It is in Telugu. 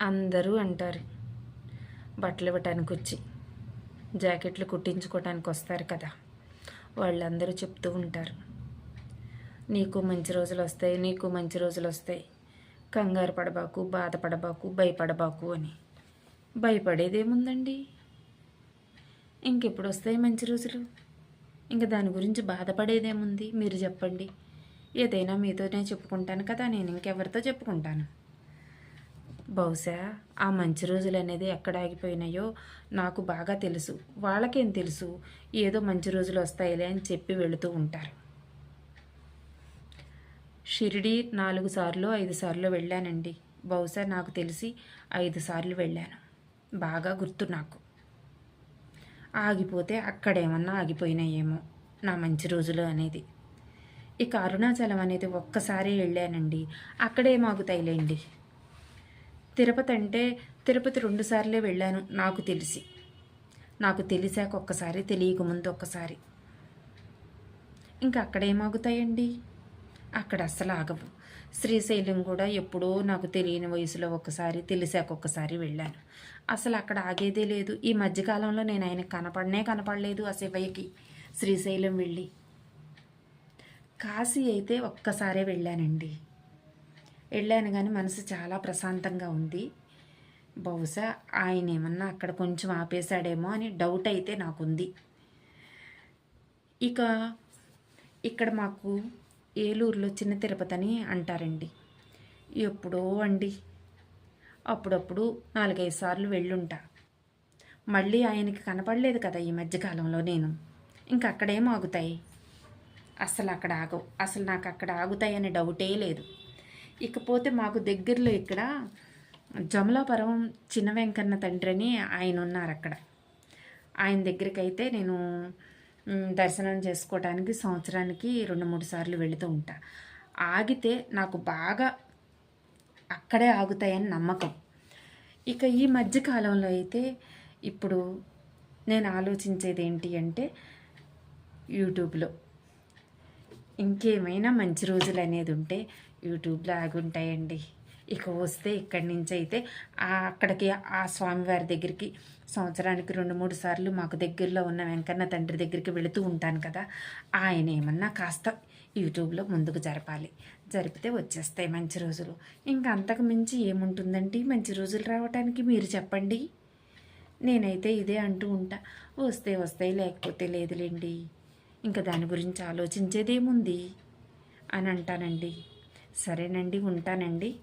అందరూ అంటారు. బట్టలు ఇవ్వటానికి వచ్చి జాకెట్లు కుట్టించుకోవటానికి వస్తారు కదా. వాళ్ళందరూ చెప్తూ ఉంటారు. నీకు మంచి రోజులు వస్తాయి నీకు మంచి రోజులు వస్తాయి కంగారు పడబాకు బాధపడబాకు భయపడబాకు అని. భయపడేదేముందండి? ఇంకెప్పుడు వస్తాయి మంచి రోజులు? ఇంక దాని గురించి బాధపడేదేముంది? మీరు చెప్పండి. ఏదైనా మీతోనే చెప్పుకుంటాను కదా నేను ఇంకెవరితో చెప్పుకుంటాను? బహుశా ఆ మంచి రోజులు అనేది ఎక్కడ ఆగిపోయినాయో నాకు బాగా తెలుసు. వాళ్ళకేం తెలుసు? ఏదో మంచి రోజులు వస్తాయిలే అని చెప్పి వెళుతూ ఉంటారు. షిరిడి నాలుగు సార్లు ఐదు సార్లు వెళ్ళానండి. బహుశా నాకు తెలిసి ఐదు సార్లు వెళ్ళాను. బాగా గుర్తు నాకు. ఆగిపోతే అక్కడేమన్నా ఆగిపోయినాయేమో నా మంచి రోజులు అనేది. ఇక అరుణాచలం అనేది ఒక్కసారి వెళ్ళానండి. అక్కడేం ఆగుతాయిలేండి తిరుపతి అంటే తిరుపతి రెండుసార్లే వెళ్ళాను నాకు తెలిసి. నాకు తెలిసాక ఒక్కసారి తెలియకముందు ఒక్కసారి. ఇంకా అక్కడేమాగుతాయండి అక్కడ అస్సలు ఆగవు. శ్రీశైలం కూడా ఎప్పుడో నాకు తెలియని వయసులో ఒకసారి తెలిసాక ఒక్కసారి వెళ్ళాను. అసలు అక్కడ ఆగేదే లేదు. ఈ మధ్యకాలంలో నేను ఆయన కనపడనే కనపడలేదు ఆ శివయ్యకి శ్రీశైలం వెళ్ళి. కాశీ అయితే ఒక్కసారే వెళ్ళానండి. వెళ్ళాను కానీ మనసు చాలా ప్రశాంతంగా ఉంది. బహుశా ఆయన ఏమన్నా అక్కడ కొంచెం ఆపేశాడేమో అని డౌట్ అయితే నాకుంది. ఇక ఇక్కడ మాకు ఏలూరులో చిన్న తిరుపతి అని అంటారండి. ఎప్పుడో అండి. అప్పుడప్పుడు నాలుగైదు సార్లు వెళ్ళుంటా. మళ్ళీ ఆయనకి కనపడలేదు కదా ఈ మధ్యకాలంలో నేను. ఇంక అక్కడేం ఆగుతాయి? అసలు అక్కడ ఆగవు. అసలు నాకు అక్కడ ఆగుతాయనే డౌటే లేదు. ఇకపోతే మాకు దగ్గరలో ఇక్కడ జమలాపురం చిన్న వెంకన్న తండ్రి అని ఆయన ఉన్నారు అక్కడ. ఆయన దగ్గరికి అయితే నేను దర్శనం చేసుకోవడానికి సంవత్సరానికి రెండు మూడు సార్లు వెళుతూ ఉంటా. ఆగితే నాకు బాగా అక్కడే ఆగుతాయని నమ్మకం. ఇక ఈ మధ్యకాలంలో అయితే ఇప్పుడు నేను ఆలోచించేది ఏంటి అంటే యూట్యూబ్లో. ఇంకేమైనా మంచి రోజులు అనేది ఉంటే యూట్యూబ్లో ఆగుంటాయండి ఇక వస్తే ఇక్కడి నుంచి అయితే అక్కడికి ఆ స్వామివారి దగ్గరికి సంవత్సరానికి రెండు మూడు సార్లు మాకు దగ్గరలో ఉన్న వెంకన్న తండ్రి దగ్గరికి వెళుతూ ఉంటాను కదా ఆయన ఏమన్నా కాస్త యూట్యూబ్లో ముందుకు జరపాలి. జరిపితే వచ్చేస్తాయి మంచి రోజులు. ఇంకా అంతకు మించి ఏముంటుందండి? మంచి రోజులు రావటానికి మీరు చెప్పండి. నేనైతే ఇదే అంటూ ఉంటా. వస్తే వస్తాయి లేకపోతే లేదులేండి. ఇంకా దాని గురించి ఆలోచించేదేముంది? అని అంటానండి. సరేనండి ఉంటానండి.